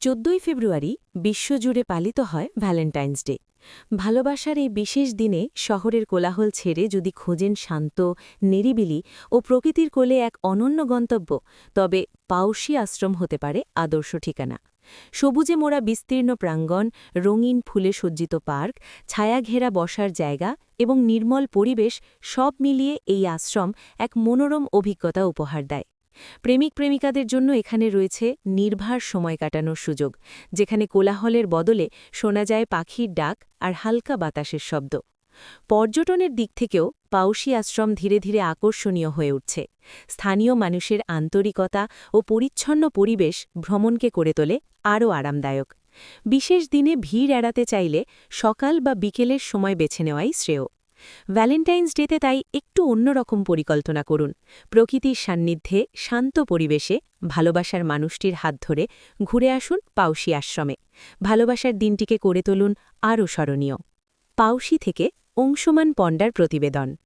চোদ্দই ফেব্রুয়ারি বিশ্বজুড়ে পালিত হয় ভ্যালেন্টাইন্স ডে। ভালোবাসার এই বিশেষ দিনে শহরের কোলাহল ছেড়ে যদি খোঁজেন শান্ত, নিরিবিলি ও প্রকৃতির কোলে এক অনন্য গন্তব্য, তবে পাউসি আশ্রম হতে পারে আদর্শ ঠিকানা। সবুজে মোড়া বিস্তীর্ণ প্রাঙ্গণ, রঙিন ফুলে সজ্জিত পার্ক, ছায়াঘেরা বসার জায়গা এবং নির্মল পরিবেশ সব মিলিয়ে এই আশ্রম এক মনোরম অভিজ্ঞতা উপহার দেয়। প্রেমিক প্রেমিকাদের জন্য এখানে রয়েছে নির্ভার সময় কাটানোর সুযোগ, যেখানে কোলাহলের বদলে শোনা যায় পাখির ডাক আর হালকা বাতাসের শব্দ। পর্যটনের দিক থেকেও পাউসি আশ্রম ধীরে ধীরে আকর্ষণীয় হয়ে উঠছে। স্থানীয় মানুষের আন্তরিকতা ও পরিচ্ছন্ন পরিবেশ ভ্রমণকে করে তোলে আরও আরামদায়ক। বিশেষ দিনে ভিড় এড়াতে চাইলে সকাল বা বিকেলের সময় বেছে নেওয়াই শ্রেয়। ভ্যালেন্টাইন্স ডেতে তাই একটু অন্যরকম পরিকল্পনা করুন। প্রকৃতির সান্নিধ্যে, শান্ত পরিবেশে, ভালোবাসার মানুষটির হাত ধরে ঘুরে আসুন পাউসি আশ্রমে। ভালোবাসার দিনটিকে করে তুলুন আরও স্মরণীয়। পাউসি থেকে অংশমান পণ্ডার প্রতিবেদন।